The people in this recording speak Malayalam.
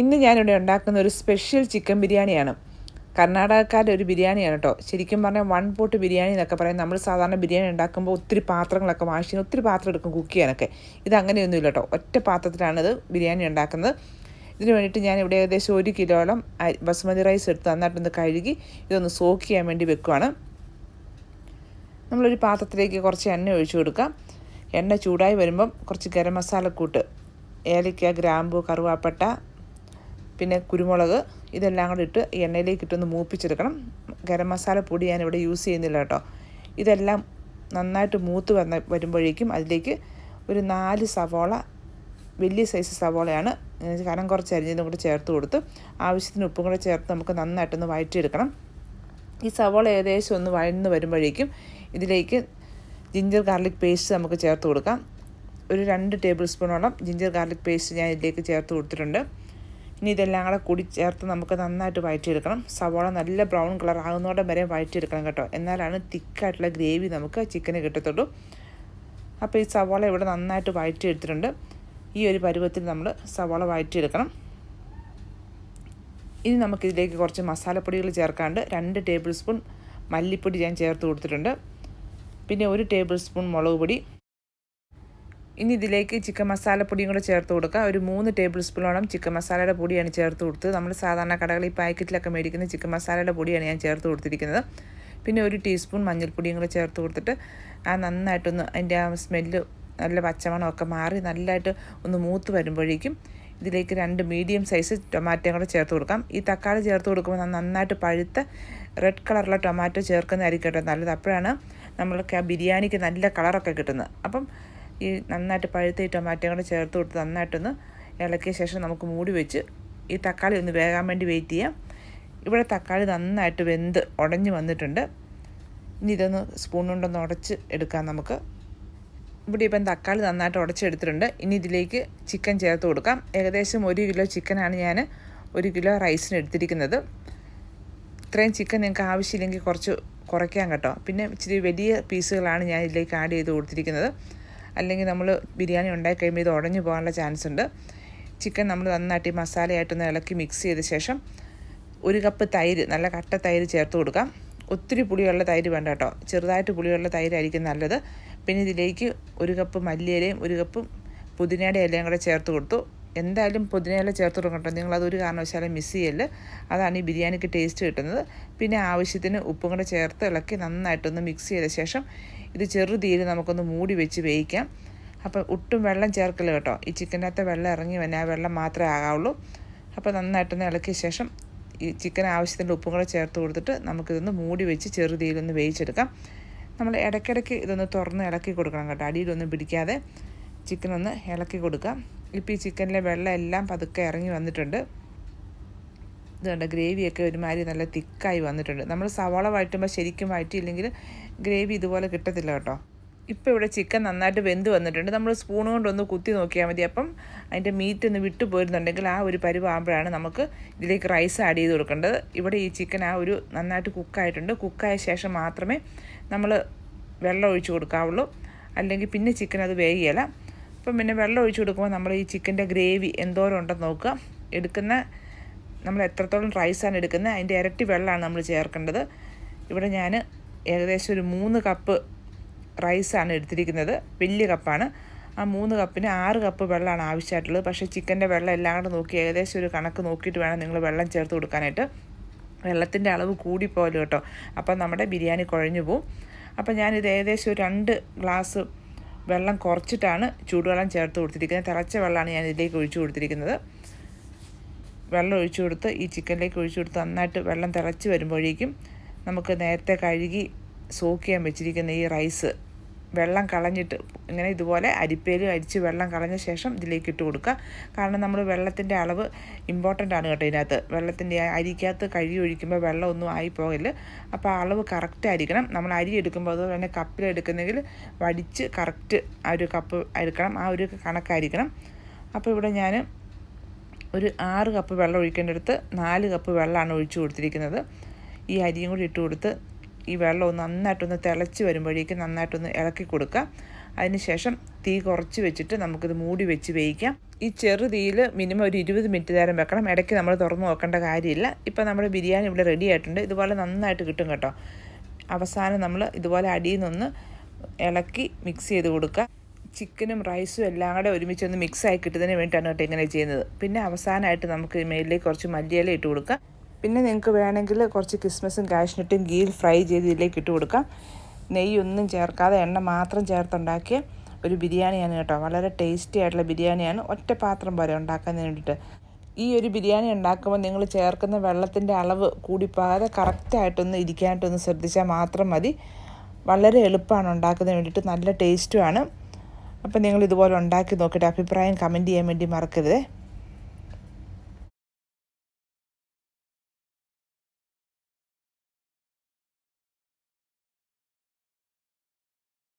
ഇന്ന് ഞാനിവിടെ ഉണ്ടാക്കുന്ന ഒരു സ്പെഷ്യൽ ചിക്കൻ ബിരിയാണിയാണ്. കർണാടകക്കാരുടെ ഒരു ബിരിയാണിയാണ് കേട്ടോ. ശരിക്കും പറഞ്ഞാൽ വൺ പോട്ട് ബിരിയാണി എന്നൊക്കെ പറയും നമ്മൾ സാധാരണ ബിരിയാണി ഉണ്ടാക്കുമ്പോൾ ഒത്തിരി പാത്രങ്ങളൊക്കെ വാങ്ങിച്ചു ഒത്തിരി പാത്രം എടുക്കും കുക്ക് ചെയ്യാനൊക്കെ. ഇത് അങ്ങനെയൊന്നുമില്ല കേട്ടോ. ഒറ്റ പാത്രത്തിലാണ് ഇത് ബിരിയാണി ഉണ്ടാക്കുന്നത്. ഇതിന് വേണ്ടിയിട്ട് ഞാൻ ഇവിടെ ഏകദേശം ഒരു കിലോളം ബസുമതി റൈസ് എടുത്ത് നന്നായിട്ടൊന്ന് കഴുകി ഇതൊന്ന് സോക്ക് ചെയ്യാൻ വേണ്ടി വെക്കുവാണ്. നമ്മളൊരു പാത്രത്തിലേക്ക് കുറച്ച് എണ്ണ ഒഴിച്ചു കൊടുക്കാം. എണ്ണ ചൂടായി വരുമ്പം കുറച്ച് ഗരം മസാലക്കൂട്ട് ഏലക്ക ഗ്രാമ്പു കറുവാപ്പട്ട പിന്നെ കുരുമുളക് ഇതെല്ലാം കൂടെ ഇട്ട് എണ്ണയിലേക്ക് ഇട്ടൊന്ന് മൂപ്പിച്ചെടുക്കണം. ഗരം മസാല പൊടി ഞാൻ ഇവിടെ യൂസ് ചെയ്യുന്നില്ല കേട്ടോ. ഇതെല്ലാം നന്നായിട്ട് മൂത്ത് വന്ന വരുമ്പോഴേക്കും അതിലേക്ക് ഒരു നാല് സവോള വലിയ സൈസ് സവോളയാണ്. കനം കുറച്ച് അരിഞ്ഞതും കൂടെ ചേർത്ത് കൊടുത്ത് ആവശ്യത്തിന് ഉപ്പും കൂടെ ചേർത്ത് നമുക്ക് നന്നായിട്ടൊന്ന് വഴറ്റിയെടുക്കണം. ഈ സവോള ഏകദേശം ഒന്ന് വഴന്ന് വരുമ്പോഴേക്കും ഇതിലേക്ക് ജിഞ്ചർ ഗാർലിക് പേസ്റ്റ് നമുക്ക് ചേർത്ത് കൊടുക്കാം. ഒരു രണ്ട് ടേബിൾ സ്പൂണോളം ജിഞ്ചർ ഗാർലിക് പേസ്റ്റ് ഞാൻ ഇതിലേക്ക് ചേർത്ത് കൊടുത്തിട്ടുണ്ട്. ഇനി ഇതെല്ലാം കൂടെ കൂടി ചേർത്ത് നമുക്ക് നന്നായിട്ട് വഴറ്റിയെടുക്കണം. സവോള നല്ല ബ്രൗൺ കളർ ആകുന്നതോടെ വരെ വഴറ്റിയെടുക്കണം കേട്ടോ. എന്നാലാണ് തിക്കായിട്ടുള്ള ഗ്രേവി നമുക്ക് ചിക്കന് കിട്ടത്തുള്ളൂ. അപ്പോൾ ഈ സവോള ഇവിടെ നന്നായിട്ട് വഴറ്റിയെടുത്തിട്ടുണ്ട്. ഈ ഒരു പരുവത്തിൽ നമ്മൾ സവോള വഴറ്റിയെടുക്കണം. ഇനി നമുക്കിതിലേക്ക് കുറച്ച് മസാലപ്പൊടികൾ ചേർക്കാണ്ട് രണ്ട് ടേബിൾ സ്പൂൺ മല്ലിപ്പൊടി ഞാൻ ചേർത്ത് കൊടുത്തിട്ടുണ്ട്. പിന്നെ ഒരു ടേബിൾ സ്പൂൺ മുളക് പൊടി ഇനി ഇതിലേക്ക് ചിക്കൻ മസാലപ്പൊടിയും കൂടെ ചേർത്ത് കൊടുക്കുക. ഒരു മൂന്ന് ടേബിൾ സ്പൂണോളം ചിക്കൻ മസാലയുടെ പൊടിയാണ് ചേർത്ത് കൊടുത്തത്. നമ്മൾ സാധാരണ കടകളിൽ പാക്കറ്റിലൊക്കെ മേടിക്കുന്ന ചിക്കൻ മസാലയുടെ പൊടിയാണ് ഞാൻ ചേർത്ത് കൊടുത്തിരിക്കുന്നത്. പിന്നെ ഒരു ടീസ്പൂൺ മഞ്ഞൾപ്പൊടിയും കൂടെ ചേർത്ത് കൊടുത്തിട്ട് ആ നന്നായിട്ടൊന്ന് അതിന്റെ ആ സ്മെല്ല് നല്ല പച്ചമണമൊക്കെ മാറി നല്ലതായിട്ട് ഒന്ന് മൂത്ത് വരുമ്പോഴേക്കും ഇതിലേക്ക് രണ്ട് മീഡിയം സൈസ് ടൊമാറ്റോ കൂടെ ചേർത്ത് കൊടുക്കാം. ഈ തക്കാളി ചേർത്ത് കൊടുക്കുമ്പോൾ നന്നായിട്ട് പഴുത്ത റെഡ് കളറുള്ള ടൊമാറ്റോ ചേർക്കുന്നതായിരിക്കും കേട്ടോ നല്ലത്. അപ്പോഴാണ് നമ്മൾക്ക് ആ ബിരിയാണിക്ക് നല്ല കളറൊക്കെ കിട്ടുന്നത്. അപ്പം ഈ നന്നായിട്ട് പഴുത്ത ഈ ടൊമാറ്റോ കൂടെ ചേർത്ത് കൊടുത്ത് നന്നായിട്ടൊന്ന് ഇളക്കിയ ശേഷം നമുക്ക് മൂടി വെച്ച് ഈ തക്കാളി ഒന്ന് വേകാൻ വേണ്ടി വെയിറ്റ് ചെയ്യാം. ഇവിടെ തക്കാളി നന്നായിട്ട് വെന്ത് ഉടഞ്ഞു വന്നിട്ടുണ്ട്. ഇനി ഇതൊന്ന് സ്പൂൺ കൊണ്ടൊന്ന് ഉടച്ച് എടുക്കാം നമുക്ക്. ഇവിടെ ഇപ്പം തക്കാളി നന്നായിട്ട് ഉടച്ചെടുത്തിട്ടുണ്ട് ഇനി ഇതിലേക്ക് ചിക്കൻ ചേർത്ത് കൊടുക്കാം. ഏകദേശം ഒരു കിലോ ചിക്കനാണ് ഞാൻ ഒരു കിലോ റൈസിന് എടുത്തിരിക്കുന്നത്. ഇത്രയും ചിക്കൻ നിങ്ങൾക്ക് ആവശ്യമില്ലെങ്കിൽ കുറച്ച് കുറയ്ക്കാം കേട്ടോ. പിന്നെ ഇച്ചിരി വലിയ പീസുകളാണ് ഞാൻ ഇതിലേക്ക് ആഡ് ചെയ്ത് കൊടുത്തിരിക്കുന്നത്. അല്ലെങ്കിൽ നമ്മൾ ബിരിയാണി ഉണ്ടാക്കി കഴിയുമ്പോൾ ഇത് ഉടഞ്ഞു പോകാനുള്ള ചാൻസ് ഉണ്ട്. ചിക്കൻ നമ്മൾ നന്നായിട്ട് ഈ മസാലയായിട്ടൊന്ന് ഇളക്കി മിക്സ് ചെയ്ത ശേഷം ഒരു കപ്പ് തൈര് നല്ല കട്ട തൈര് ചേർത്ത് കൊടുക്കാം. ഒത്തിരി പുളിയുള്ള തൈര് വേണ്ട കേട്ടോ. ചെറുതായിട്ട് പുളിയുള്ള തൈരായിരിക്കും നല്ലത്. പിന്നെ ഇതിലേക്ക് ഒരു കപ്പ് മല്ലിയിലയും ഒരു കപ്പ് പുതിനയുടെ ഇലയും കൂടെ ചേർത്ത് കൊടുത്തു. എന്തായാലും പുതിനയില ചേർത്ത് നിങ്ങളതൊരു നിങ്ങൾ അതൊരു കാരണവശാലും മിസ് ചെയ്യൽ അതാണ് ഈ ബിരിയാണിക്ക് ടേസ്റ്റ് കിട്ടുന്നത്. പിന്നെ ആവശ്യത്തിന് ഉപ്പും കൂടെ ചേർത്ത് ഇളക്കി നന്നായിട്ടൊന്ന് മിക്സ് ചെയ്ത ശേഷം ഇത് ചെറുതീയിൽ നമുക്കൊന്ന് മൂടി വെച്ച് വേവിക്കാം. അപ്പം ഒട്ടും വെള്ളം ചേർക്കില്ല കേട്ടോ. ഈ ചിക്കന്റെ അകത്ത് വെള്ളം ഇറങ്ങി വന്നെ ആ വെള്ളം മാത്രമേ ആകാവുള്ളൂ. അപ്പോൾ നന്നായിട്ടൊന്ന് ഇളക്കിയ ശേഷം ഈ ചിക്കൻ ആവശ്യത്തിന്റെ ഉപ്പും കൂടെ ചേർത്ത് കൊടുത്തിട്ട് നമുക്കിതൊന്ന് മൂടി വെച്ച് ചെറുതീയിലൊന്ന് വേവിച്ചെടുക്കാം. നമ്മൾ ഇടയ്ക്കിടയ്ക്ക് ഇതൊന്ന് തുറന്ന് ഇളക്കി കൊടുക്കണം കേട്ടോ. അടിയിലൊന്നും പിടിക്കാതെ ചിക്കൻ ഒന്ന് ഇളക്കി കൊടുക്കാം. ഇപ്പോൾ ഈ ചിക്കനിലെ വെള്ളം എല്ലാം പതുക്കെ ഇറങ്ങി വന്നിട്ടുണ്ട്. ഇത് കണ്ട ഗ്രേവിയൊക്കെ ഒരുമാതിരി നല്ല തിക്കായി വന്നിട്ടുണ്ട്. നമ്മൾ സവാള വഴറ്റുമ്പോൾ ശരിക്കും വഴറ്റിയില്ലെങ്കിൽ ഗ്രേവി ഇതുപോലെ കിട്ടത്തില്ല കേട്ടോ. ഇപ്പോൾ ഇവിടെ ചിക്കൻ നന്നായിട്ട് വെന്ത് വന്നിട്ടുണ്ട്. നമ്മൾ സ്പൂൺ കൊണ്ടൊന്ന് കുത്തി നോക്കിയാൽ മതി. അപ്പം അതിന്റെ മീറ്റ് ഒന്ന് വിട്ടു പോരുന്നുണ്ടെങ്കിൽ ആ ഒരു പരിവാകുമ്പോഴാണ് നമുക്ക് ഇതിലേക്ക് റൈസ് ആഡ് ചെയ്ത് കൊടുക്കേണ്ടത്. ഇവിടെ ഈ ചിക്കൻ ആ ഒരു നന്നായിട്ട് കുക്കായിട്ടുണ്ട്. കുക്കായ ശേഷം മാത്രമേ നമ്മൾ വെള്ളം ഒഴിച്ച് കൊടുക്കാവുള്ളൂ. അല്ലെങ്കിൽ പിന്നെ ചിക്കൻ അത് വേകിയല്ല അപ്പം പിന്നെ വെള്ളം ഒഴിച്ച് കൊടുക്കുമ്പോൾ നമ്മൾ ഈ ചിക്കന്റെ ഗ്രേവി എന്തോരം ഉണ്ടെന്ന് നോക്കുക. എടുക്കുന്ന നമ്മൾ എത്രത്തോളം റൈസാണ് എടുക്കുന്നത് അതിന്റെ ഇരട്ടി വെള്ളമാണ് നമ്മൾ ചേർക്കേണ്ടത്. ഇവിടെ ഞാൻ ഏകദേശം ഒരു മൂന്ന് കപ്പ് റൈസാണ് എടുത്തിരിക്കുന്നത്. വലിയ കപ്പാണ്. ആ മൂന്ന് കപ്പിന് ആറ് കപ്പ് വെള്ളമാണ് ആവശ്യമായിട്ടുള്ളത്. പക്ഷേ ചിക്കന്റെ വെള്ളം എല്ലാം കൂടെ നോക്കി ഏകദേശം ഒരു കണക്ക് നോക്കിയിട്ട് വേണം നിങ്ങൾ വെള്ളം ചേർത്ത് കൊടുക്കാനായിട്ട്. വെള്ളത്തിന്റെ അളവ് കൂടിപ്പോലും കേട്ടോ. അപ്പം നമ്മുടെ ബിരിയാണി കുഴഞ്ഞു പോവും. അപ്പം ഞാനിത് ഏകദേശം ഒരു രണ്ട് ഗ്ലാസ് വെള്ളം കുറച്ചിട്ടാണ് ചൂടുവെള്ളം ചേർത്ത് കൊടുത്തിരിക്കുന്നത്. തിളച്ച വെള്ളമാണ് ഞാൻ ഇതിലേക്ക് ഒഴിച്ചു കൊടുത്തിരിക്കുന്നത്. വെള്ളം ഒഴിച്ചു കൊടുത്ത് ഈ ചിക്കനിലേക്ക് ഒഴിച്ചു കൊടുത്ത് നന്നായിട്ട് വെള്ളം തിളച്ച് വരുമ്പോഴേക്കും നമുക്ക് നേരത്തെ കഴുകി സോക്ക് ചെയ്യാൻ വെച്ചിരിക്കുന്ന ഈ റൈസ് വെള്ളം കളഞ്ഞിട്ട് ഇങ്ങനെ ഇതുപോലെ അരിപ്പേര് അരിച്ച് വെള്ളം കളഞ്ഞ ശേഷം ഇതിലേക്ക് ഇട്ട് കൊടുക്കുക. കാരണം നമ്മൾ വെള്ളത്തിന്റെ അളവ് ഇമ്പോർട്ടന്റ് ആണ് കേട്ടോ ഇതിനകത്ത്. വെള്ളത്തിന്റെ അരിക്കകത്ത് കഴുകി ഒഴിക്കുമ്പോൾ വെള്ളം ഒന്നും ആയി പോകൽ അപ്പോൾ അളവ് കറക്റ്റ് ആയിരിക്കണം. നമ്മൾ അരി എടുക്കുമ്പോൾ അതുപോലെ തന്നെ കപ്പിലെടുക്കുന്നെങ്കിൽ വടിച്ച് കറക്റ്റ് ആ ഒരു കപ്പ് എടുക്കണം. ആ ഒരു കണക്കായിരിക്കണം. അപ്പോൾ ഇവിടെ ഞാൻ ഒരു ആറ് കപ്പ് വെള്ളം ഒഴിക്കേണ്ടടുത്ത് നാല് കപ്പ് വെള്ളമാണ് ഒഴിച്ചു കൊടുത്തിരിക്കുന്നത്. ഈ അരിയും കൂടി ഇട്ട് കൊടുത്ത് ഈ വെള്ളം ഒന്ന് നന്നായിട്ടൊന്ന് തിളച്ച് വരുമ്പോഴേക്കും നന്നായിട്ടൊന്ന് ഇളക്കി കൊടുക്കുക അതിനുശേഷം തീ കുറച്ച് വെച്ചിട്ട് നമുക്കിത് മൂടി വെച്ച് വേവിക്കാം. ഈ ചെറു തീയിൽ മിനിമം ഒരു ഇരുപത് മിനിറ്റ് നേരം വെക്കണം. ഇടയ്ക്ക് നമ്മൾ തുറന്ന് നോക്കേണ്ട കാര്യമില്ല. ഇപ്പം നമ്മുടെ ബിരിയാണി ഇവിടെ റെഡി ആയിട്ടുണ്ട്. ഇതുപോലെ നന്നായിട്ട് കിട്ടും കേട്ടോ. അവസാനം നമ്മൾ ഇതുപോലെ അടിയിൽ നിന്ന് ഇളക്കി മിക്സ് ചെയ്ത് കൊടുക്കുക. ചിക്കനും റൈസും എല്ലാം കൂടെ ഒരുമിച്ച് ഒന്ന് മിക്സ് ആയി കിട്ടുന്നതിന് വേണ്ടിയിട്ടാണ് കേട്ടോ ഇങ്ങനെ ചെയ്യുന്നത്. പിന്നെ അവസാനമായിട്ട് നമുക്ക് മേലിലേക്ക് കുറച്ച് മല്ലിയില ഇട്ട് കൊടുക്കാം പിന്നെ നിങ്ങൾക്ക് വേണമെങ്കിൽ കുറച്ച് ക്രിസ്മസും കാഷ്നട്ടും ഗീൽ ഫ്രൈ ചെയ്ത് ഇതിലേക്ക് ഇട്ട് കൊടുക്കാം. നെയ്യൊന്നും ചേർക്കാതെ എണ്ണ മാത്രം ചേർത്തുണ്ടാക്കിയ ഒരു ബിരിയാണിയാണ് കേട്ടോ. വളരെ ടേസ്റ്റി ആയിട്ടുള്ള ബിരിയാണിയാണ്. ഒറ്റ പാത്രം പോലെ ഉണ്ടാക്കാൻ വേണ്ടിയിട്ട്. ഈ ഒരു ബിരിയാണി ഉണ്ടാക്കുമ്പോൾ നിങ്ങൾ ചേർക്കുന്ന വെള്ളത്തിന്റെ അളവ് കൂടിപ്പോകാതെ കറക്റ്റായിട്ടൊന്ന് ഇരിക്കാനായിട്ടൊന്ന് ശ്രദ്ധിച്ചാൽ മാത്രം മതി. വളരെ എളുപ്പമാണ് ഉണ്ടാക്കുന്നതിന് വേണ്ടിയിട്ട്. നല്ല ടേസ്റ്റുമാണ് അപ്പം നിങ്ങൾ ഇതുപോലെ ഉണ്ടാക്കി നോക്കിയിട്ട് അഭിപ്രായം കമന്റ് ചെയ്യാൻ വേണ്ടി മറക്കരുത്.